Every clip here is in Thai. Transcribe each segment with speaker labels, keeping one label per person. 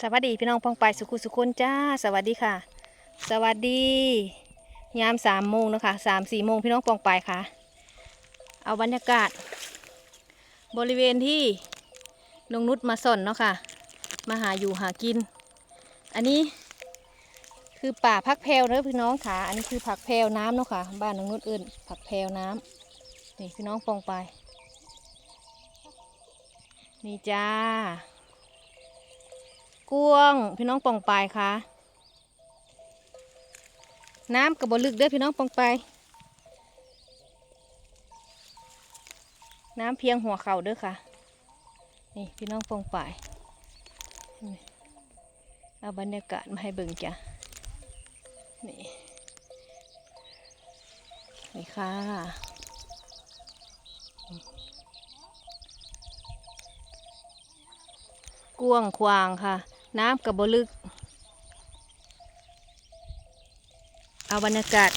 Speaker 1: สวัสดีพี่น้องปองไปสุขุสุคนจ้า สวัสดีค่ะ สวัสดี ยามสามโมงนะคะสามสี่โมงพี่น้องปองไปค่ะ เอาบรรยากาศ บริเวณที่นงนุชมาสอนเนาะค่ะ มาหาอยู่หากิน อันนี้คือป่าพักแพรวเด้อพี่น้องค่ะ อันนี้คือผักแพรวน้ำเนาะค่ะ บ้านนงนุชเอื่น ผักแพรวน้ำนี่พี่น้องปองไป นี่จ้า กวง พี่น้องปองปายค่ะ น้ำกับบลึกเด้อพี่น้องปองปายน้ำเพียงหัวเข่าเด้อค่ะ นี่พี่น้องปองปายเอาบรรยากาศมาให้เบิ่งจ้ะนี่นี่ค่ะกวางควางค่ะ น้ำกับบลึก เอาบรรยากาศ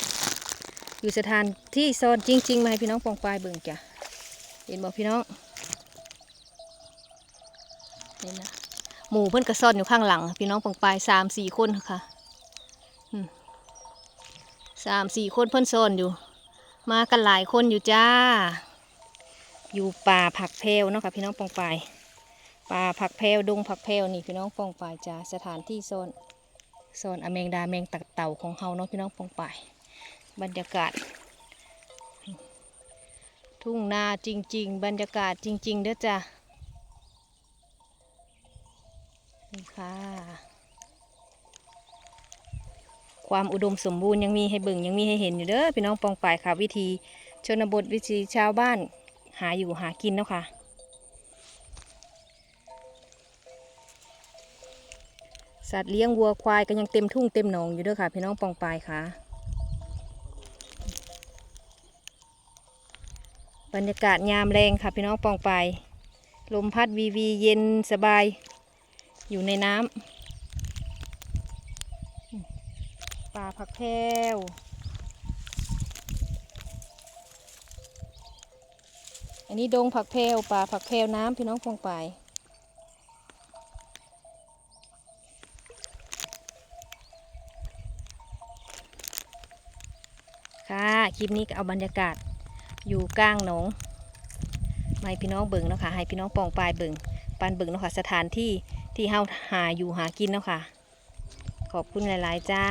Speaker 1: อยู่สถานที่โซนจริง ๆ มาให้พี่น้องปองปลายเบิ่งจ้ะ เห็นบอกพี่น้องนี่นะหมู่เพิ่อนกระซ่อนอยู่ข้างหลัง พี่น้องปองปลายสามสี่คนค่ะสามสี่คนเพิ่อนซ่อนอยู่ มากันหลายคนอยู่จ้า อยู่ป่าผักเพลวเนาะค่ะพี่น้องปองปลาย ป่าผักแพรวดงผักแพรวนี่พี่น้องปองปายจ้าสถานที่โซนโซนอเมงดาแมงตักเต่าของเฮาเนาะพี่น้องปองปายบรรยากาศ ทุ่งนาจริง ๆ บรรยากาศจริง ๆ เด้อจ้านี่ค่ะ ความอุดมสมบูรณ์ยังมีให้เบิ่งยังมีให้เห็นอยู่เด้อพี่น้องปองปายค่ะ วิธีชนบทวิธีชาวบ้านหาอยู่หากินเนาะค่ะ สัตว์เลี้ยงวัวควายก็ยังเต็มทุ่งเต็มหนองอยู่เด้วยค่ะ พี่น้องปองปายค่ะ บรรยากาศยามแรงค่ะ พี่น้องปองปายลมพัดวีวีเย็นสบาย อยู่ในน้ำป่าผักแพรวอันนี้ดงผักแพรวป่าผักแพรวน้ำพี่น้องปองปาย ค่ะคลิปนี้ก็เอาบรรยากาศอยู่กลางหนองไม่พี่น้องเบิ่งเนาะค่ะให้พี่น้องปองปลายเบิ่งปันเบิ่งเนาะค่ะสถานที่ที่เฮาหาอยู่หากินเนาะค่ะ ขอบคุณหลาย ๆ จ้า